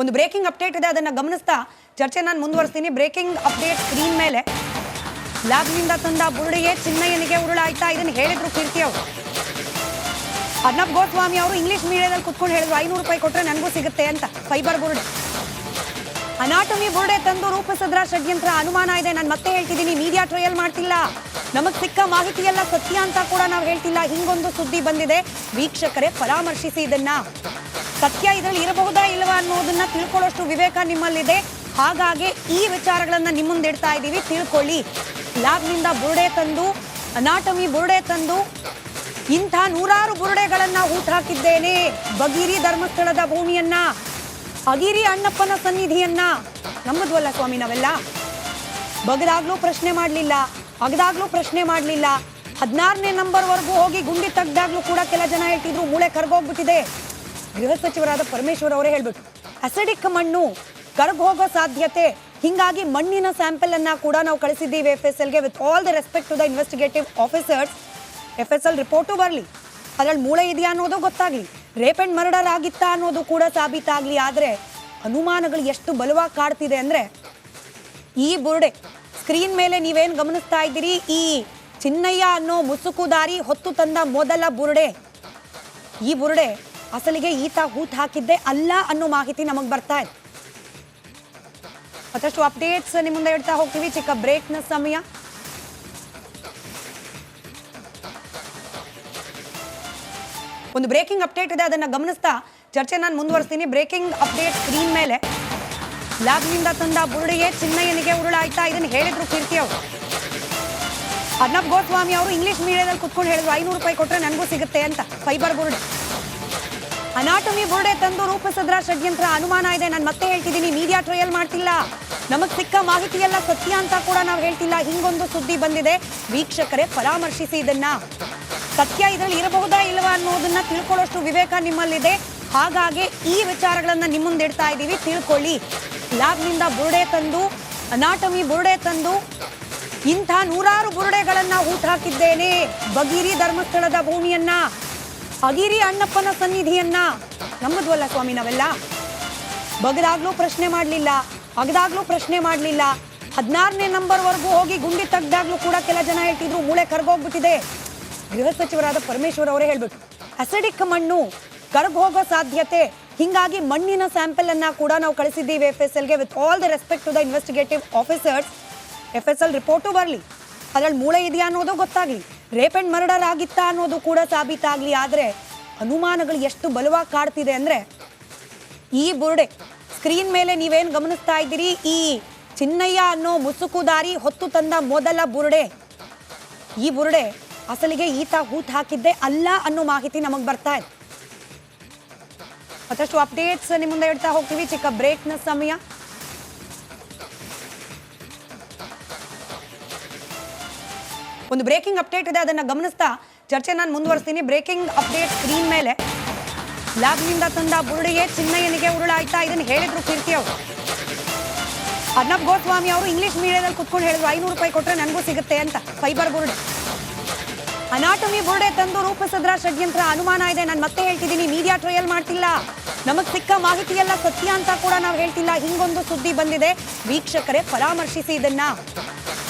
ಒಂದು breaking update ಇದೆ, ಅದನ್ನ ಗಮನಿಸ್ತಾ ಚರ್ಚೆ ನಾನು ಮುಂದುವರಿಸ್ತೀನಿ. ಬ್ರೇಕಿಂಗ್ ಅಪ್ಡೇಟ್ ಸ್ಕ್ರೀನ್ ಮೇಲೆ. ಲ್ಯಾಬ್ನಿಂದ ತಂದ ಬುರುಡಿಗೆ ಚಿನ್ನಯ್ಯನಿಗೆ ಉರುಳಾಯ್ತಾ ಇದನ್ನು ಹೇಳಿದ್ರು ಕೀರ್ತಿ ಅವರು. ಅರ್ನಬ್ ಗೋಸ್ವಾಮಿ ಅವರು ಇಂಗ್ಲಿಷ್ ಮೀಡಿಯಾದಲ್ಲಿ ಕುತ್ಕೊಂಡು ಹೇಳಿದ್ರು, ಐನೂರು ರೂಪಾಯಿ ಕೊಟ್ಟರೆ ನನಗೂ ಸಿಗುತ್ತೆ ಅಂತ ಫೈಬರ್ ಬುರುಡೆ. ಅನಾಟಮಿ ಬುರುಡೆ ತಂದು ರೂಪಿಸಿದ್ರ ಷಡ್ಯಂತ್ರ ಅನುಮಾನ ಇದೆ, ನಾನು ಮತ್ತೆ ಹೇಳ್ತಿದ್ದೀನಿ ಮೀಡಿಯಾ ಟ್ರಯಲ್ ಮಾಡ್ತಿಲ್ಲ. ನಮಗೆ ಸಿಕ್ಕ ಮಾಹಿತಿ ಎಲ್ಲ ಸತ್ಯ ಅಂತ ಕೂಡ ನಾವು ಹೇಳ್ತಿಲ್ಲ. ಹಿಂಗೊಂದು ಸುದ್ದಿ ಬಂದಿದೆ, ವೀಕ್ಷಕರೇ ಪರಾಮರ್ಶಿಸಿ ಇದನ್ನ. ಸತ್ಯ ಇದರಲ್ಲಿ ಇರಬಹುದಾ ಇಲ್ಲವಾ ಅನ್ನೋದನ್ನ ತಿಳ್ಕೊಳ್ಳೋಷ್ಟು ವಿವೇಕ ನಿಮ್ಮಲ್ಲಿದೆ. ಹಾಗಾಗಿ ಈ ವಿಚಾರಗಳನ್ನ ನಿಮ್ಮ ಮುಂದೆ ಇಡ್ತಾ ಇದ್ದೀವಿ. ತಿಳ್ಕೊಳ್ಳಿ. ಲ್ಯಾಬ್ನಿಂದ ಬುರುಡೆ ತಂದು, ಅನಾಟಮಿ ಬುರುಡೆ ತಂದು, ಇಂಥ ನೂರಾರು ಬುರುಡೆಗಳನ್ನ ಊಟ ಹಾಕಿದ್ದೇನೆ. ಬಗೀರಿ ಧರ್ಮಸ್ಥಳದ ಭೂಮಿಯನ್ನ ಅಗಿರಿ ಅಣ್ಣಪ್ಪನ ಸನ್ನಿಧಿಯನ್ನ. ನಮ್ಮದ್ವಲ್ಲ ಸ್ವಾಮಿ ನಾವೆಲ್ಲ? ಬಗದಾಗ್ಲೂ ಪ್ರಶ್ನೆ ಮಾಡಲಿಲ್ಲ. ಅಗದಾಗ್ಲೂ ಪ್ರಶ್ನೆ ಮಾಡಲಿಲ್ಲ. ಹದಿನಾರನೇ ನಂಬರ್ವರೆಗೂ ಹೋಗಿ ಗುಂಡಿ ತೆಗ್ದಾಗ್ಲೂ ಕೂಡ ಕೆಲ ಜನ ಹೇಳ್ತಿದ್ರು, ಮೂಳೆ ಕರ್ಗೋಗ್ಬಿಟ್ಟಿದೆ. ಗೃಹ ಸಚಿವರಾದ ಪರಮೇಶ್ವರ್ ಅವರೇ ಹೇಳ್ಬಿಟ್ರು ಅಸಿಡಿಕ್ ಮಣ್ಣು ಕರಗ ಹೋಗೋ ಸಾಧ್ಯತೆ, ಹಿಂಗಾಗಿ ಮಣ್ಣಿನ ಸ್ಯಾಂಪಲ್ ಅನ್ನ ಕೂಡ ನಾವು ಕಳಿಸಿದ್ದೀವಿ F S ಎಲ್ಗೆ with all the respect to the investigative officers F S L report ಬರಲಿ. ಅದರಲ್ಲಿ ಮೂಳೆ ಇದೆಯಾ ಅನ್ನೋದು ಗೊತ್ತಾಗ್ಲಿ. ರೇಪ್ ಅಂಡ್ ಮರ್ಡರ್ ಆಗಿತ್ತಾ ಅನ್ನೋದು ಕೂಡ ಸಾಬೀತಾಗ್ಲಿ. ಆದರೆ ಅನುಮಾನಗಳು ಎಷ್ಟು ಬಲವಾಗಿ ಕಾಡ್ತಿದೆ ಅಂದರೆ ಈ ಬುರುಡೆ ಸ್ಕ್ರೀನ್ ಮೇಲೆ ನೀವೇನು ಗಮನಿಸ್ತಾ ಇದ್ದೀರಿ? ಈ ಚಿನ್ನಯ್ಯ ಅನ್ನೋ ಮುಸುಕುದಾರಿ ಹೊತ್ತು ತಂದ ಮೊದಲ ಬುರುಡೆ. ಈ ಬುರುಡೆ ಅಸಲಿಗೆ ಈತ ಹೂತ್ ಹಾಕಿದ್ದೆ ಅಲ್ಲ ಅನ್ನೋ ಮಾಹಿತಿ ನಮಗ್ ಬರ್ತಾ ಇದೆ. ಮತ್ತಷ್ಟು ಅಪ್ಡೇಟ್ಸ್ ನಿಮ್ಮ ಮುಂದೆ ಹೋಗ್ತೀವಿ. ಚಿಕ್ಕ ಬ್ರೇಕ್ನ ಸಮಯ. ಒಂದು ಬ್ರೇಕಿಂಗ್ ಅಪ್ಡೇಟ್ ಇದೆ, ಅದನ್ನ ಗಮನಿಸ್ತಾ ಚರ್ಚೆ ನಾನು ಮುಂದುವರಿಸ್ತೀನಿ. ಬ್ರೇಕಿಂಗ್ ಅಪ್ಡೇಟ್ ಸ್ಕ್ರೀನ್ ಮೇಲೆ. ಲ್ಯಾಬ್ನಿಂದ ತಂದ ಬುರುಡಿಗೆ ಚಿನ್ನಯ್ಯನಿಗೆ ಉರುಳಾಯ್ತಾ ಇದನ್ನು ಹೇಳಿದ್ರು ಕೀರ್ತಿ ಅವರು. ಅರ್ನಬ್ ಗೋಸ್ವಾಮಿ ಅವರು ಇಂಗ್ಲಿಷ್ ಮೀಡಿಯಾದಲ್ಲಿ ಕುತ್ಕೊಂಡು ಹೇಳಿದ್ರು, ಐನೂರು ರೂಪಾಯಿ ಕೊಟ್ಟರೆ ನನಗೂ ಸಿಗುತ್ತೆ ಅಂತ. ಫೈಬರ್ ಬುರುಡೆ. ಅನಾಟಮಿ ಬುರುಡೆ ತಂದು ರೂಪಿಸಿದ್ರ ಷಡ್ಯಂತ್ರ ಅನುಮಾನ ಇದೆ. ನಾನು ಮತ್ತೆ ಹೇಳ್ತಿದ್ದೀನಿ ಮೀಡಿಯಾ ಟ್ರಯಲ್ ಮಾಡ್ತಿಲ್ಲ. ನಮಗ್ ಸಿಕ್ಕ ಮಾಹಿತಿ ಎಲ್ಲ ಸತ್ಯ ಅಂತ ಕೂಡ ನಾವು ಹೇಳ್ತಿಲ್ಲ. ಹಿಂಗೊಂದು ಸುದ್ದಿ ಬಂದಿದೆ. ವೀಕ್ಷಕರೇ ಪರಾಮರ್ಶಿಸಿ ಇದನ್ನ. ಸತ್ಯ ಇದರಲ್ಲಿ ಇರಬಹುದಾ ಇಲ್ಲವಾ ಅನ್ನೋದನ್ನ ತಿಳ್ಕೊಳ್ಳೋಷ್ಟು ವಿವೇಕ ನಿಮ್ಮಲ್ಲಿದೆ. ಹಾಗಾಗಿ ಈ ವಿಚಾರಗಳನ್ನ ನಿಮ್ಮ ಮುಂದೆ ಇಡ್ತಾ ಇದ್ದೀವಿ ತಿಳ್ಕೊಳ್ಳಿ. ಲ್ಯಾಬ್ನಿಂದ ಬುರುಡೆ ತಂದು, ಅನಾಟಮಿ ಬುರುಡೆ ತಂದು, ಇಂಥ ನೂರಾರು ಬುರುಡೆಗಳನ್ನ ಹೂಟ್ ಹಾಕಿದ್ದೇನೆ. ಬಗೀರಿ ಧರ್ಮಸ್ಥಳದ ಭೂಮಿಯನ್ನ. ಅಗಿರಿ ಅಣ್ಣಪ್ಪನ ಸನ್ನಿಧಿಯನ್ನ ನಮ್ಮದ್ವಲ್ಲ ಸ್ವಾಮಿ ನಾವೆಲ್ಲ? ಬಗದಾಗ್ಲೂ ಪ್ರಶ್ನೆ ಮಾಡಲಿಲ್ಲ, ಅಗದಾಗ್ಲೂ ಪ್ರಶ್ನೆ ಮಾಡಲಿಲ್ಲ. ಹದಿನಾರನೇ ನಂಬರ್ವರೆಗೂ ಹೋಗಿ ಗುಂಡಿ ತೆಗ್ದಾಗ್ಲೂ ಕೂಡ ಕೆಲ ಜನ ಹೇಳ್ತಿದ್ರು, ಮೂಳೆ ಕರ್ಗೋಗ್ಬಿಟ್ಟಿದೆ. ಗೃಹ ಸಚಿವರಾದ ಪರಮೇಶ್ವರ್ ಅವರೇ ಹೇಳ್ಬಿಟ್ಟು ಅಸಿಡಿಕ್ ಮಣ್ಣು ಕರ್ಗೋಗೋ ಸಾಧ್ಯತೆ, ಹಿಂಗಾಗಿ ಮಣ್ಣಿನ ಸ್ಯಾಂಪಲ್ ಅನ್ನ ಕೂಡ ನಾವು ಕಳಿಸಿದ್ದೀವಿ F S ಎಲ್ಗೆ with all the respect to the investigative officers F S L report ಬರಲಿ. ಅದ್ರಲ್ಲಿ ಮೂಳೆ ಇದೆಯಾ ಅನ್ನೋದು ಗೊತ್ತಾಗ್ಲಿ. ರೇಪ್ ಅಂಡ್ ಮರ್ಡರ್ ಆಗಿತ್ತಾ ಅನ್ನೋದು ಕೂಡ ಸಾಬೀತಾಗ್ಲಿ, ಆದ್ರೆ ಅನುಮಾನಗಳು ಎಷ್ಟು ಬಲವಾಗಿ ಕಾಡ್ತಿದೆ ಅಂದ್ರೆ ಈ ಬುರುಡೆ ಸ್ಕ್ರೀನ್ ಮೇಲೆ ನೀವೇನು ಗಮನಿಸ್ತಾ ಇದ್ದೀರಿ? ಈ ಚಿನ್ನಯ್ಯ ಅನ್ನೋ ಮುಸುಕುದಾರಿ ಹೊತ್ತು ತಂದ ಮೊದಲ ಬುರುಡೆ. ಈ ಬುರುಡೆ ಅಸಲಿಗೆ ಈತ ಹೂತ್ ಹಾಕಿದ್ದೆ ಅಲ್ಲ ಅನ್ನೋ ಮಾಹಿತಿ ನಮಗ್ ಬರ್ತಾ ಇದೆ. ಮತ್ತಷ್ಟು ಅಪ್ಡೇಟ್ಸ್ ನಿಮ್ಮ ಮುಂದೆ ಇಡ್ತಾ ಹೋಗ್ತೀವಿ. ಚಿಕ್ಕ ಬ್ರೇಕ್ನ ಸಮಯ. ಒಂದು ಬ್ರೇಕಿಂಗ್ ಅಪ್ಡೇಟ್ ಇದೆ, ಅದನ್ನ ಗಮನಿಸ್ತಾ ಚರ್ಚೆ ನಾನು ಮುಂದುವರಿಸ್ತೀನಿ. ಬ್ರೇಕಿಂಗ್ ಅಪ್ಡೇಟ್ ಸ್ಕ್ರೀನ್ ಮೇಲೆ. ಲ್ಯಾಬ್ನಿಂದ ತಂದ ಬುರುಡಿಗೆ ಚಿನ್ನಯ್ಯನಿಗೆ ಉರುಳಾಯ್ತಾ ಇದನ್ನು ಹೇಳಿದ್ರು ಕೀರ್ತಿ ಅವರು. ಅರ್ನಬ್ ಗೋಸ್ವಾಮಿ ಅವರು ಇಂಗ್ಲಿಷ್ ಮೀಡಿಯಾದಲ್ಲಿ ಕುತ್ಕೊಂಡು ಹೇಳಿದ್ರು, ಐನೂರು ರೂಪಾಯಿ ಕೊಟ್ಟರೆ ನನಗೂ ಸಿಗುತ್ತೆ ಅಂತ, ಫೈಬರ್ ಬುರುಡೆ. ಅನಾಟಮಿ ಬುರುಡೆ ತಂದು ರೂಪಿಸಿದ್ರ ಷಡ್ಯಂತ್ರ ಅನುಮಾನ ಇದೆ, ನಾನು ಮತ್ತೆ ಹೇಳ್ತಿದ್ದೀನಿ ಮೀಡಿಯಾ ಟ್ರಯಲ್ ಮಾಡ್ತಿಲ್ಲ. ನಮಗೆ ಸಿಕ್ಕ ಮಾಹಿತಿ ಎಲ್ಲ ಸತ್ಯ ಅಂತ ಕೂಡ ನಾವು ಹೇಳ್ತಿಲ್ಲ, ಹಿಂಗೊಂದು ಸುದ್ದಿ ಬಂದಿದೆ. ವೀಕ್ಷಕರೇ ಪರಾಮರ್ಶಿಸಿ ಇದನ್ನ.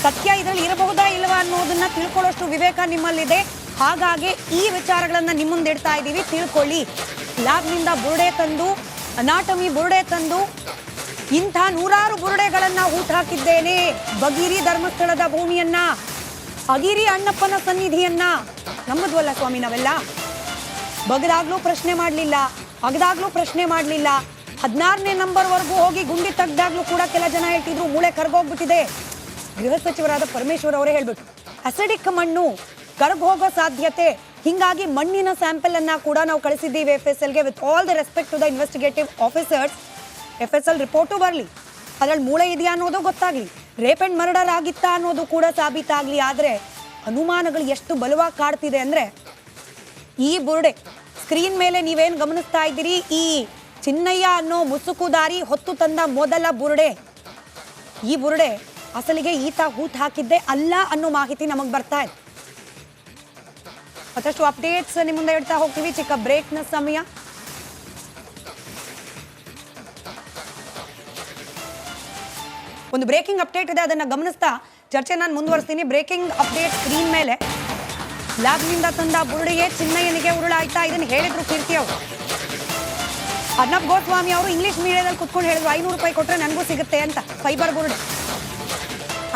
ಸತ್ಯ ಇದರಲ್ಲಿ ಇರಬಹುದಾ ಇಲ್ಲವಾ ಅನ್ನೋದನ್ನ ತಿಳ್ಕೊಳ್ಳೋಷ್ಟು ವಿವೇಕ ನಿಮ್ಮಲ್ಲಿದೆ. ಹಾಗಾಗಿ ಈ ವಿಚಾರಗಳನ್ನ ನಿಮ್ಮ ಮುಂದೆ ಇಡ್ತಾ ಇದ್ದೀವಿ. ತಿಳ್ಕೊಳ್ಳಿ. ಲ್ಯಾಬ್ನಿಂದ ಬುರುಡೆ ತಂದು, ಅನಾಟಮಿ ಬುರುಡೆ ತಂದು, ಇಂಥ ನೂರಾರು ಬುರುಡೆಗಳನ್ನ ಊಟ ಹಾಕಿದ್ದೇನೆ. ಬಗೀರಿ ಧರ್ಮಸ್ಥಳದ ಭೂಮಿಯನ್ನ, ಅಗಿರಿ ಅಣ್ಣಪ್ಪನ ಸನ್ನಿಧಿಯನ್ನ. ನಮ್ಮದ್ವಲ್ಲ ಸ್ವಾಮಿ ನಾವೆಲ್ಲ? ಬಗದಾಗ್ಲೂ ಪ್ರಶ್ನೆ ಮಾಡಲಿಲ್ಲ. ಅಗದಾಗ್ಲೂ ಪ್ರಶ್ನೆ ಮಾಡಲಿಲ್ಲ. ಹದಿನಾರನೇ ನಂಬರ್ವರೆಗೂ ಹೋಗಿ ಗುಂಡಿ ತೆಗ್ದಾಗ್ಲೂ ಕೂಡ ಕೆಲ ಜನ ಹೇಳ್ತಿದ್ರು, ಮೂಳೆ ಕರ್ಗೋಗ್ಬಿಟ್ಟಿದೆ. ಗೃಹ ಸಚಿವರಾದ ಪರಮೇಶ್ವರ್ ಅವರೇ ಹೇಳ್ಬೇಕು. ಅಸಿಡಿಕ್ ಮಣ್ಣು ಕರ್ಗ್ ಹೋಗೋ ಸಾಧ್ಯತೆ, ಹಿಂಗಾಗಿ ಮಣ್ಣಿನ ಸ್ಯಾಂಪಲ್ ಅನ್ನ ಕೂಡ ನಾವು ಕಳಿಸಿದ್ದೀವಿ F S ಎಲ್ಗೆ with all the respect to the investigative officers F S L report ಬರಲಿ. ಅದರಲ್ಲಿ ಮೂಳೆ ಇದೆಯಾ ಅನ್ನೋದು ಗೊತ್ತಾಗ್ಲಿ. ರೇಪ್ ಅಂಡ್ ಮರ್ಡರ್ ಆಗಿತ್ತಾ ಅನ್ನೋದು ಕೂಡ ಸಾಬೀತಾಗ್ಲಿ. ಆದರೆ ಅನುಮಾನಗಳು ಎಷ್ಟು ಬಲವಾಗಿ ಕಾಡ್ತಿದೆ ಅಂದರೆ ಈ ಬುರುಡೆ ಸ್ಕ್ರೀನ್ ಮೇಲೆ ನೀವೇನು ಗಮನಿಸ್ತಾ ಇದ್ದೀರಿ? ಈ ಚಿನ್ನಯ್ಯ ಅನ್ನೋ ಮುಸುಕುದಾರಿ ಹೊತ್ತು ತಂದ ಮೊದಲ ಬುರುಡೆ. ಈ ಬುರುಡೆ ಅಸಲಿಗೆ ಈತ ಹೂತ್ ಹಾಕಿದ್ದೆ ಅಲ್ಲ ಅನ್ನೋ ಮಾಹಿತಿ ನಮಗ್ ಬರ್ತಾ ಇದೆ. ಮತ್ತಷ್ಟು ಅಪ್ಡೇಟ್ಸ್ ನಿಮ್ಮ ಮುಂದೆ ಹೇಳ್ತಾ ಹೋಗ್ತೀವಿ. ಚಿಕ್ಕ ಬ್ರೇಕ್ನ ಸಮಯ. ಒಂದು ಬ್ರೇಕಿಂಗ್ ಅಪ್ಡೇಟ್ ಇದೆ, ಅದನ್ನ ಗಮನಿಸ್ತಾ ಚರ್ಚೆ ನಾನು ಮುಂದುವರಿಸ್ತೀನಿ. ಬ್ರೇಕಿಂಗ್ ಅಪ್ಡೇಟ್ ಸ್ಕ್ರೀನ್ ಮೇಲೆ ಲ್ಯಾಬ್ನಿಂದ ತಂದ ಬುರುಳಿಗೆ ಚಿನ್ನಯ್ಯನಿಗೆ ಉರುಳಾಯ್ತಾ ಇದನ್ನು ಹೇಳಿದ್ರು ಕೀರ್ತಿ ಅವರು. ಅರ್ನಬ್ ಗೋಸ್ವಾಮಿ ಅವರು ಇಂಗ್ಲಿಷ್ ಮೀಡಿಯಾದಲ್ಲಿ ಕುತ್ಕೊಂಡು ಹೇಳಿದ್ರು, ಐನೂರು ರೂಪಾಯಿ ಕೊಟ್ಟರೆ ನನಗೂ ಸಿಗುತ್ತೆ ಅಂತ ಫೈಬರ್ ಬುರುಡೆ.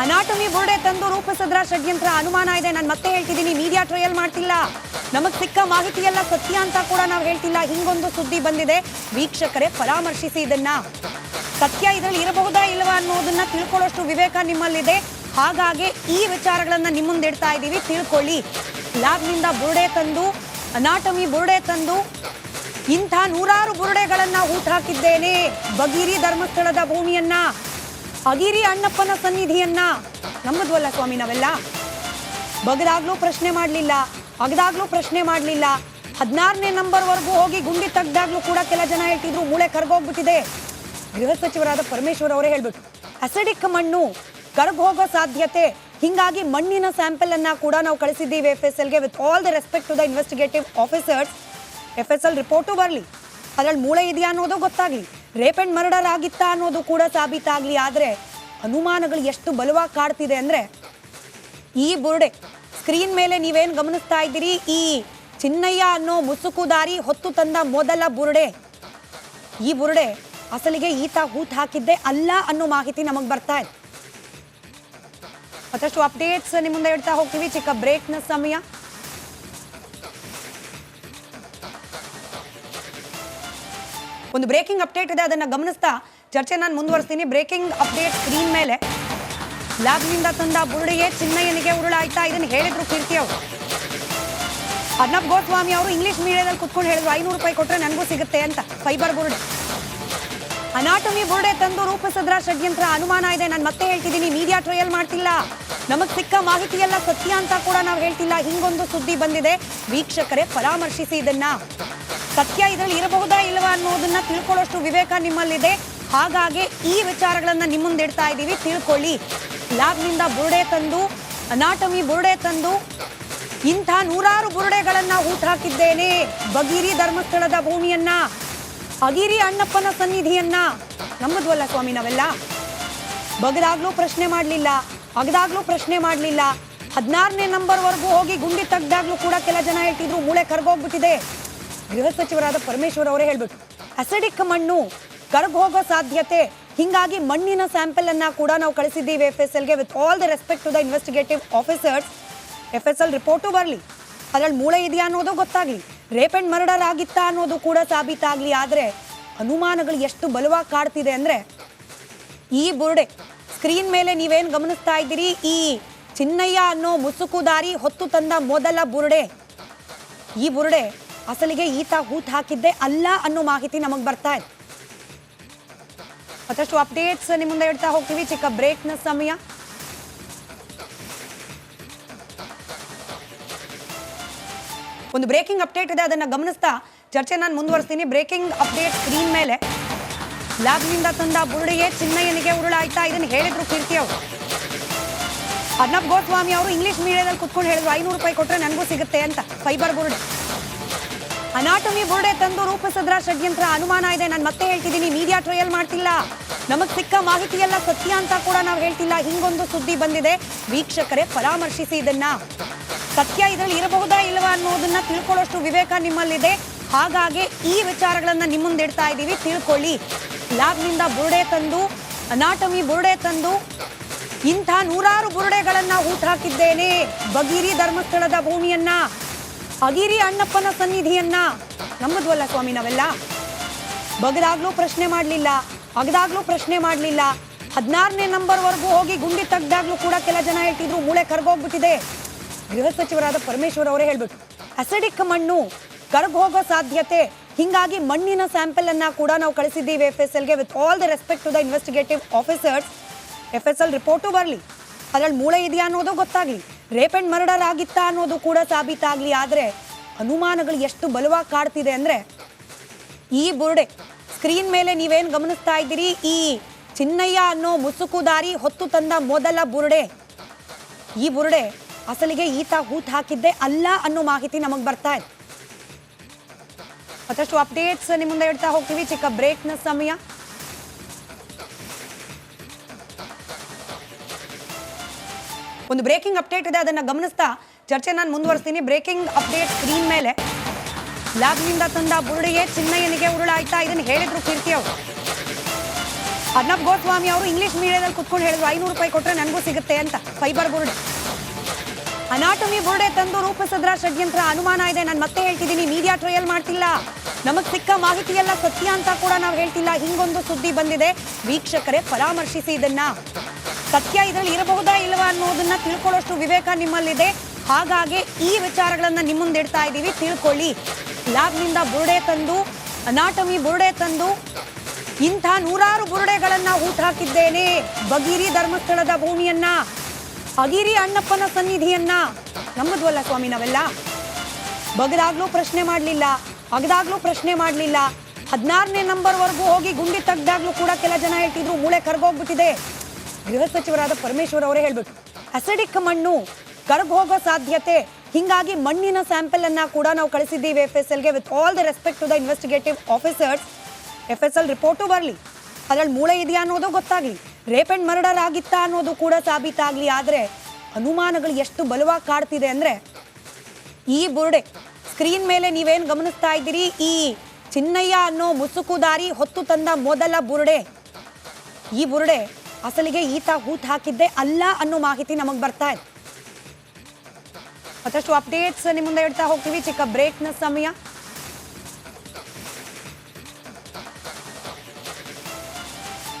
ಅನಾಟಮಿ ಬುರುಡೆ ತಂದು ರೂಪಿಸಿದ್ರ ಷಡ್ಯಂತ್ರ ಅನುಮಾನ ಇದೆ. ನಾನು ಮತ್ತೆ ಹೇಳ್ತಿದ್ದೀನಿ ಮೀಡಿಯಾ ಟ್ರಯಲ್ ಮಾಡ್ತಿಲ್ಲ. ನಮಗ್ ಸಿಕ್ಕ ಮಾಹಿತಿ ಎಲ್ಲ ಸತ್ಯ ಅಂತ ಕೂಡ ನಾವು ಹೇಳ್ತಿಲ್ಲ. ಹಿಂಗೊಂದು ಸುದ್ದಿ ಬಂದಿದೆ. ವೀಕ್ಷಕರೇ ಪರಾಮರ್ಶಿಸಿ ಇದನ್ನ. ಸತ್ಯ ಇದರಲ್ಲಿ ಇರಬಹುದಾ ಇಲ್ಲವಾ ಅನ್ನೋದನ್ನ ತಿಳ್ಕೊಳ್ಳೋಷ್ಟು ವಿವೇಕ ನಿಮ್ಮಲ್ಲಿದೆ. ಹಾಗಾಗಿ ಈ ವಿಚಾರಗಳನ್ನ ನಿಮ್ಮ ಮುಂದೆ ಇಡ್ತಾ ಇದ್ದೀವಿ ತಿಳ್ಕೊಳ್ಳಿ. ಲ್ಯಾಬ್ನಿಂದ ಬುರುಡೆ ತಂದು, ಅನಾಟಮಿ ಬುರುಡೆ ತಂದು, ಇಂಥ ನೂರಾರು ಬುರುಡೆಗಳನ್ನ ಊಟ ಹಾಕಿದ್ದೇನೆ. ಬಗಿರಿ ಧರ್ಮಸ್ಥಳದ ಭೂಮಿಯನ್ನ. ಅಗಿರಿ ಅಣ್ಣಪ್ಪನ ಸನ್ನಿಧಿಯನ್ನ ನಮ್ಮದ್ವಲ್ಲ ಸ್ವಾಮಿ ನಾವೆಲ್ಲ? ಬಗದಾಗ್ಲೂ ಪ್ರಶ್ನೆ ಮಾಡಲಿಲ್ಲ, ಅಗದಾಗ್ಲೂ ಪ್ರಶ್ನೆ ಮಾಡಲಿಲ್ಲ. ಹದಿನಾರನೇ ನಂಬರ್ವರೆಗೂ ಹೋಗಿ ಗುಂಡಿ ತೆಗ್ದಾಗ್ಲೂ ಕೂಡ ಕೆಲ ಜನ ಹೇಳ್ತಿದ್ರು, ಮೂಳೆ ಕರ್ಗೋಗ್ಬಿಟ್ಟಿದೆ. ಗೃಹ ಸಚಿವರಾದ ಪರಮೇಶ್ವರ್ ಅವರೇ ಹೇಳ್ಬಿಟ್ಟು ಅಸಿಡಿಕ್ ಮಣ್ಣು ಕರ್ಗೋಗೋ ಸಾಧ್ಯತೆ, ಹಿಂಗಾಗಿ ಮಣ್ಣಿನ ಸ್ಯಾಂಪಲ್ ಅನ್ನ ಕೂಡ ನಾವು ಕಳಿಸಿದ್ದೀವಿ F S ಎಲ್ಗೆ with all the respect to the investigative officers F S L report ಬರಲಿ. ಅದರಲ್ಲಿ ಮೂಳೆ ಇದೆಯಾ ಅನ್ನೋದು ಗೊತ್ತಾಗ್ಲಿ. ರೇಪ್ ಅಂಡ್ ಮರ್ಡರ್ ಆಗಿತ್ತಾ ಅನ್ನೋದು ಕೂಡ ಸಾಬೀತಾಗ್ಲಿ, ಆದ್ರೆ ಅನುಮಾನಗಳು ಎಷ್ಟು ಬಲವಾಗಿ ಕಾಡ್ತಿದೆ ಅಂದ್ರೆ ಈ ಬುರುಡೆ ಸ್ಕ್ರೀನ್ ಮೇಲೆ ನೀವೇನು ಗಮನಿಸ್ತಾ ಇದ್ದೀರಿ? ಈ ಚಿನ್ನಯ್ಯ ಅನ್ನೋ ಮುಸುಕುದಾರಿ ಹೊತ್ತು ತಂದ ಮೊದಲ ಬುರುಡೆ. ಈ ಬುರುಡೆ ಅಸಲಿಗೆ ಈತ ಹೂತ್ ಹಾಕಿದ್ದೆ ಅಲ್ಲ ಅನ್ನೋ ಮಾಹಿತಿ ನಮಗೆ ಬರ್ತಾ ಇದೆ. ಮತ್ತಷ್ಟು ಅಪ್ಡೇಟ್ಸ್ ನಿಮ್ಮ ಮುಂದೆ ಹೇಳ್ತಾ ಹೋಗ್ತೀವಿ. ಚಿಕ್ಕ ಬ್ರೇಕ್ನ ಸಮಯ. ಒಂದು ಬ್ರೇಕಿಂಗ್ ಅಪ್ಡೇಟ್ ಇದೆ, ಅದನ್ನ ಗಮನಿಸ್ತಾ ಚರ್ಚೆ ನಾನು ಮುಂದುವರಿಸ್ತೀನಿ. ಬ್ರೇಕಿಂಗ್ ಅಪ್ಡೇಟ್ ಸ್ಕ್ರೀನ್ ಮೇಲೆ. ಲ್ಯಾಬ್ನಿಂದ ತಂದ ಬುರುಡೆಯೇ ಚಿನ್ನಯ್ಯನಿಗೆ ಉರುಳಾಯ್ತಾ ಇದನ್ನು ಹೇಳಿದ್ರು ಕೀರ್ತಿ ಅವರು. ಅರ್ನಬ್ ಗೋಸ್ವಾಮಿ ಅವರು ಇಂಗ್ಲಿಷ್ ಮೀಡಿಯಾದಲ್ಲಿ ಕುತ್ಕೊಂಡು ಹೇಳಿದ್ರು, ಐನೂರು ರೂಪಾಯಿ ಕೊಟ್ಟರೆ ನನಗೂ ಸಿಗುತ್ತೆ ಅಂತ ಫೈಬರ್ ಬುರುಡೆ. ಅನಾಟಮಿ ಬುರುಡೆ ತಂದು ರೂಪಿಸಿದ್ರ ಷಡ್ಯಂತ್ರ ಅನುಮಾನ ಇದೆ, ನಾನು ಮತ್ತೆ ಹೇಳ್ತಿದ್ದೀನಿ ಮೀಡಿಯಾ ಟ್ರಯಲ್ ಮಾಡ್ತಿಲ್ಲ. ನಮಗೆ ಸಿಕ್ಕ ಮಾಹಿತಿ ಎಲ್ಲ ಸತ್ಯ ಅಂತ ಕೂಡ ನಾವು ಹೇಳ್ತಿಲ್ಲ. ಹಿಂಗೊಂದು ಸುದ್ದಿ ಬಂದಿದೆ, ವೀಕ್ಷಕರೇ ಪರಾಮರ್ಶಿಸಿ ಇದನ್ನ. ಸತ್ಯ ಇದರಲ್ಲಿ ಇರಬಹುದಾ ಇಲ್ಲವಾ ಅನ್ನೋದನ್ನ ತಿಳ್ಕೊಳ್ಳೋಷ್ಟು ವಿವೇಕ ನಿಮ್ಮಲ್ಲಿದೆ. ಹಾಗಾಗಿ ಈ ವಿಚಾರಗಳನ್ನ ನಿಮ್ಮ ಮುಂದೆ ಇಡ್ತಾ ಇದ್ದೀವಿ. ತಿಳ್ಕೊಳ್ಳಿ. ಲ್ಯಾಬ್ನಿಂದ ಬುರುಡೆ ತಂದು, ಅನಾಟಮಿ ಬುರುಡೆ ತಂದು, ಇಂಥ ನೂರಾರು ಬುರುಡೆಗಳನ್ನ ಊಟ ಹಾಕಿದ್ದೇನೆ. ಬಗಿರಿ ಧರ್ಮಸ್ಥಳದ ಭೂಮಿಯನ್ನ ಅಗಿರಿ ಅಣ್ಣಪ್ಪನ ಸನ್ನಿಧಿಯನ್ನ. ನಮ್ಮದ್ವಲ್ಲ ಸ್ವಾಮಿ ನಾವೆಲ್ಲ? ಬಗದಾಗ್ಲೂ ಪ್ರಶ್ನೆ ಮಾಡಲಿಲ್ಲ. ಅಗದಾಗ್ಲೂ ಪ್ರಶ್ನೆ ಮಾಡಲಿಲ್ಲ. ಹದಿನಾರನೇ ನಂಬರ್ವರೆಗೂ ಹೋಗಿ ಗುಂಡಿ ತೆಗ್ದಾಗ್ಲೂ ಕೂಡ ಕೆಲ ಜನ ಹೇಳ್ತಿದ್ರು, ಮೂಳೆ ಕರ್ಗೋಗ್ಬಿಟ್ಟಿದೆ. ಗೃಹ ಸಚಿವರಾದ ಪರಮೇಶ್ವರ್ ಅವರೇ ಹೇಳ್ಬಿಟ್ಟು ಅಸಿಡಿಕ್ ಮಣ್ಣು ಕರಗ ಹೋಗೋ ಸಾಧ್ಯತೆ, ಹಿಂಗಾಗಿ ಮಣ್ಣಿನ ಸ್ಯಾಂಪಲ್ ಅನ್ನ ಕೂಡ ನಾವು ಕಳಿಸಿದ್ದೀವಿ F S ಎಲ್ಗೆ with all the respect to the investigative officers F S L report ಬರಲಿ. ಅದರಲ್ಲಿ ಮೂಳೆ ಇದೆಯಾ ಅನ್ನೋದು ಗೊತ್ತಾಗ್ಲಿ. ರೇಪ್ ಅಂಡ್ ಮರ್ಡರ್ ಆಗಿತ್ತಾ ಅನ್ನೋದು ಕೂಡ ಸಾಬೀತಾಗ್ಲಿ. ಆದರೆ ಅನುಮಾನಗಳು ಎಷ್ಟು ಬಲವಾಗಿ ಕಾಡ್ತಿದೆ ಅಂದರೆ ಈ ಬುರುಡೆ ಸ್ಕ್ರೀನ್ ಮೇಲೆ ನೀವೇನು ಗಮನಿಸ್ತಾ ಇದ್ದೀರಿ? ಈ ಚಿನ್ನಯ್ಯ ಅನ್ನೋ ಮುಸುಕುದಾರಿ ಹೊತ್ತು ತಂದ ಮೊದಲ ಬುರುಡೆ. ಈ ಬುರುಡೆ ಅಸಲಿಗೆ ಈತ ಹೂತ್ ಹಾಕಿದ್ದೆ ಅಲ್ಲ ಅನ್ನೋ ಮಾಹಿತಿ ನಮಗ್ ಬರ್ತಾ ಇದೆ. ಮತ್ತಷ್ಟು ಅಪ್ಡೇಟ್ಸ್ ನಿಮ್ಮ ಮುಂದೆ ಹೋಗ್ತೀವಿ. ಚಿಕ್ಕ ಬ್ರೇಕ್ನ ಸಮಯ. ಒಂದು ಬ್ರೇಕಿಂಗ್ ಅಪ್ಡೇಟ್ ಇದೆ, ಅದನ್ನ ಗಮನಿಸ್ತಾ ಚರ್ಚೆ ನಾನು ಮುಂದುವರಿಸ್ತೀನಿ. ಬ್ರೇಕಿಂಗ್ ಅಪ್ಡೇಟ್ ಸ್ಕ್ರೀನ್ ಮೇಲೆ ಲ್ಯಾಬ್ನಿಂದ ತಂದ ಬುರುಡಿಗೆ ಚಿನ್ನಯ್ಯನಿಗೆ ಉರುಳಾಯ್ತಾ ಇದನ್ನು ಹೇಳಿದ್ರು ಕೀರ್ತಿ ಅವರು. ಅರ್ನಬ್ ಗೋಸ್ವಾಮಿ ಅವರು ಇಂಗ್ಲಿಷ್ ಮೀಡಿಯಾದಲ್ಲಿ ಕುತ್ಕೊಂಡು ಹೇಳಿದ್ರು, ಐನೂರು ರೂಪಾಯಿ ಕೊಟ್ಟರೆ ನನಗೂ ಸಿಗುತ್ತೆ ಅಂತ ಫೈಬರ್ ಬುರುಡೆ. ಅನಾಟಮಿ ಬುರುಡೆ ತಂದು ರೂಪಿಸಿದ್ರ ಷಡ್ಯಂತ್ರ ಅನುಮಾನ ಇದೆ. ನಾನು ಮತ್ತೆ ಹೇಳ್ತಿದ್ದೀನಿ ಮೀಡಿಯಾ ಟ್ರಯಲ್ ಮಾಡ್ತಿಲ್ಲ. ನಮಗೆ ಸಿಕ್ಕ ಮಾಹಿತಿ ಎಲ್ಲ ಸತ್ಯ ಅಂತ ಕೂಡ ನಾವು ಹೇಳ್ತಿಲ್ಲ. ಹಿಂಗೊಂದು ಸುದ್ದಿ ಬಂದಿದೆ. ವೀಕ್ಷಕರೇ ಪರಾಮರ್ಶಿಸಿ ಇದನ್ನ. ಸತ್ಯ ಇದರಲ್ಲಿ ಇರಬಹುದಾ ಇಲ್ಲವಾ ಅನ್ನೋದನ್ನ ತಿಳ್ಕೊಳ್ಳೋಷ್ಟು ವಿವೇಕ ನಿಮ್ಮಲ್ಲಿದೆ. ಹಾಗಾಗಿ ಈ ವಿಚಾರಗಳನ್ನ ನಿಮ್ಮ ಮುಂದೆ ಇಡ್ತಾ ಇದ್ದೀವಿ ತಿಳ್ಕೊಳ್ಳಿ. ಲ್ಯಾಬ್ನಿಂದ ಬುರುಡೆ ತಂದು, ಅನಾಟಮಿ ಬುರುಡೆ ತಂದು, ಇಂಥ ನೂರಾರು ಬುರುಡೆಗಳನ್ನ ಊಟ ಹಾಕಿದ್ದೇನೆ. ಬಗಿರಿ ಧರ್ಮಸ್ಥಳದ ಭೂಮಿಯನ್ನ. ಅಗಿರಿ ಅಣ್ಣಪ್ಪನ ಸನ್ನಿಧಿಯನ್ನ ನಮ್ಮದ್ವಲ್ಲ ಸ್ವಾಮಿ ನಾವೆಲ್ಲ? ಬಗದಾಗ್ಲೂ ಪ್ರಶ್ನೆ ಮಾಡಲಿಲ್ಲ, ಅಗದಾಗ್ಲೂ ಪ್ರಶ್ನೆ ಮಾಡಲಿಲ್ಲ. ಹದಿನಾರನೇ ನಂಬರ್ವರೆಗೂ ಹೋಗಿ ಗುಂಡಿ ತೆಗ್ದಾಗ್ಲೂ ಕೂಡ ಕೆಲ ಜನ ಹೇಳ್ತಿದ್ರು, ಮೂಳೆ ಕರ್ಗೋಗ್ಬಿಟ್ಟಿದೆ. ಗೃಹ ಸಚಿವರಾದ ಪರಮೇಶ್ವರ್ ಅವರೇ ಹೇಳ್ಬಿಟ್ಟು ಅಸಿಡಿಕ್ ಮಣ್ಣು ಕರ್ಗೋಗೋ ಸಾಧ್ಯತೆ, ಹಿಂಗಾಗಿ ಮಣ್ಣಿನ ಸ್ಯಾಂಪಲ್ ಅನ್ನ ಕೂಡ ನಾವು ಕಳಿಸಿದ್ದೀವಿ F S ಎಲ್ಗೆ with all the respect to the investigative officers F S L report ಬರಲಿ. ಅದರಲ್ಲಿ ಮೂಳೆ ಇದೆಯಾ ಅನ್ನೋದು ಗೊತ್ತಾಗ್ಲಿ. ರೇಪ್ ಅಂಡ್ ಮರ್ಡರ್ ಆಗಿತ್ತಾ ಅನ್ನೋದು ಕೂಡ ಸಾಬೀತಾಗ್ಲಿ, ಆದ್ರೆ ಅನುಮಾನಗಳು ಎಷ್ಟು ಬಲವಾಗಿ ಕಾಡ್ತಿದೆ ಅಂದ್ರೆ ಈ ಬುರುಡೆ ಸ್ಕ್ರೀನ್ ಮೇಲೆ ನೀವೇನ್ ಗಮನಿಸ್ತಾ ಇದ್ದೀರಿ? ಈ ಚಿನ್ನಯ್ಯ ಅನ್ನೋ ಮುಸುಕುದಾರಿ ಹೊತ್ತು ತಂದ ಮೊದಲ ಬುರುಡೆ. ಈ ಬುರುಡೆ ಅಸಲಿಗೆ ಈತ ಹೂತ್ ಹಾಕಿದ್ದೆ ಅಲ್ಲ ಅನ್ನೋ ಮಾಹಿತಿ ನಮಗ್ ಬರ್ತಾ ಇದೆ. ಮತ್ತಷ್ಟು ಅಪ್ಡೇಟ್ಸ್ ನಿಮ್ಮ ಮುಂದೆ ಹೇಳ್ತಾ ಹೋಗ್ತೀವಿ. ಚಿಕ್ಕ ಬ್ರೇಕ್ನ ಸಮಯ. ಒಂದು ಬ್ರೇಕಿಂಗ್ ಅಪ್ಡೇಟ್ ಇದೆ, ಅದನ್ನ ಗಮನಿಸ್ತಾ ಚರ್ಚೆ ನಾನು ಮುಂದುವರಿಸ್ತೀನಿ. ಬ್ರೇಕಿಂಗ್ ಅಪ್ಡೇಟ್ ಸ್ಕ್ರೀನ್ ಮೇಲೆ ಲ್ಯಾಬ್ನಿಂದ ತಂದ ಬುರುಡಿಗೆ ಚಿನ್ನಯ್ಯನಿಗೆ ಉರುಳಾಯ್ತಾ ಇದನ್ನು ಹೇಳಿದ್ರು ಕೀರ್ತಿ ಅವರು. ಅರ್ನಬ್ ಗೋಸ್ವಾಮಿ ಅವರು ಇಂಗ್ಲಿಷ್ ಮೀಡಿಯಾದಲ್ಲಿ ಕುತ್ಕೊಂಡು ಹೇಳಿದ್ರು, ಐನೂರು ರೂಪಾಯಿ ಕೊಟ್ಟರೆ ನನಗೂ ಸಿಗುತ್ತೆ ಅಂತ ಫೈಬರ್ ಬುರುಡೆ. ಅನಾಟಮಿ ಬುರುಡೆ ತಂದು ರೂಪಿಸಿದ್ರ ಷಡ್ಯಂತ್ರ ಅನುಮಾನ ಇದೆ, ನಾನು ಮತ್ತೆ ಹೇಳ್ತಿದ್ದೀನಿ ಮೀಡಿಯಾ ಟ್ರಯಲ್ ಮಾಡ್ತಿಲ್ಲ. ನಮಗೆ ಸಿಕ್ಕ ಮಾಹಿತಿ ಎಲ್ಲ ಸತ್ಯ ಅಂತ ಕೂಡ ನಾವು ಹೇಳ್ತಿಲ್ಲ. ಹಿಂಗೊಂದು ಸುದ್ದಿ ಬಂದಿದೆ, ವೀಕ್ಷಕರೇ ಪರಾಮರ್ಶಿಸಿ ಇದನ್ನ. ಸತ್ಯ ಇದರಲ್ಲಿ ಇರಬಹುದಾ ಇಲ್ಲವಾ ಅನ್ನೋದನ್ನ ತಿಳ್ಕೊಳ್ಳೋಷ್ಟು ವಿವೇಕ ನಿಮ್ಮಲ್ಲಿದೆ. ಹಾಗಾಗಿ ಈ ವಿಚಾರಗಳನ್ನ ನಿಮ್ಮ ಮುಂದೆ ಇಡ್ತಾ ಇದ್ದೀವಿ. ತಿಳ್ಕೊಳ್ಳಿ. ಲ್ಯಾಬ್ನಿಂದ ಬುರುಡೆ ತಂದು, ಅನಾಟಮಿ ಬುರುಡೆ ತಂದು, ಇಂಥ ನೂರಾರು ಬುರುಡೆಗಳನ್ನ ಊಟ ಹಾಕಿದ್ದೇನೆ. ಬಗಿರಿ ಧರ್ಮಸ್ಥಳದ ಭೂಮಿಯನ್ನ ಅಗಿರಿ ಅಣ್ಣಪ್ಪನ ಸನ್ನಿಧಿಯನ್ನ. ನಮ್ಮದ್ವಲ್ಲ ಸ್ವಾಮಿ ನಾವೆಲ್ಲ? ಬಗದಾಗ್ಲೂ ಪ್ರಶ್ನೆ ಮಾಡಲಿಲ್ಲ. ಅಗದಾಗ್ಲೂ ಪ್ರಶ್ನೆ ಮಾಡಲಿಲ್ಲ. ಹದಿನಾರನೇ ನಂಬರ್ವರೆಗೂ ಹೋಗಿ ಗುಂಡಿ ತೆಗ್ದಾಗ್ಲೂ ಕೂಡ ಕೆಲ ಜನ ಹೇಳ್ತಿದ್ರು, ಮೂಳೆ ಕರ್ಗೋಗ್ಬಿಟ್ಟಿದೆ. ಗೃಹ ಸಚಿವರಾದ ಪರಮೇಶ್ವರ್ ಅವರೇ ಹೇಳ್ಬೇಕು. ಅಸಿಡಿಕ್ ಮಣ್ಣು ಕರ್ಗ್ ಸಾಧ್ಯತೆ, ಹಿಂಗಾಗಿ ಮಣ್ಣಿನ ಸ್ಯಾಂಪಲ್ ಅನ್ನ ಕೂಡ ನಾವು ಕಳಿಸಿದ್ದೀವಿ F S ಎಲ್ಗೆ with all the respect to the investigative officers F S L report ಬರಲಿ. ಅದರಲ್ಲಿ ಮೂಳೆ ಇದೆಯಾ ಅನ್ನೋದು ಗೊತ್ತಾಗ್ಲಿ. ರೇಪ್ ಅಂಡ್ ಮರ್ಡರ್ ಆಗಿತ್ತಾ ಅನ್ನೋದು ಕೂಡ ಸಾಬೀತಾಗ್ಲಿ. ಆದರೆ ಅನುಮಾನಗಳು ಎಷ್ಟು ಬಲವಾಗಿ ಕಾಡ್ತಿದೆ ಅಂದರೆ ಈ ಬುರುಡೆ ಸ್ಕ್ರೀನ್ ಮೇಲೆ ನೀವೇನು ಗಮನಿಸ್ತಾ ಇದ್ದೀರಿ? ಈ ಚಿನ್ನಯ್ಯ ಅನ್ನೋ ಮುಸುಕುದಾರಿ ಹೊತ್ತು ತಂದ ಮೊದಲ ಬುರುಡೆ. ಈ ಬುರುಡೆ ಅಸಲಿಗೆ ಈತ ಹೂತ್ ಹಾಕಿದ್ದೆ ಅಲ್ಲ ಅನ್ನೋ ಮಾಹಿತಿ ನಮಗೆ ಬರ್ತಾ ಇದೆ ಮತ್ತಷ್ಟು ಅಪ್ಡೇಟ್ಸ್ ನಿಮ್ಮ ಮುಂದೆ ಇಡ್ತಾ ಹೋಗ್ತೀವಿ. ಚಿಕ್ಕ ಬ್ರೇಕ್ನ ಸಮಯ.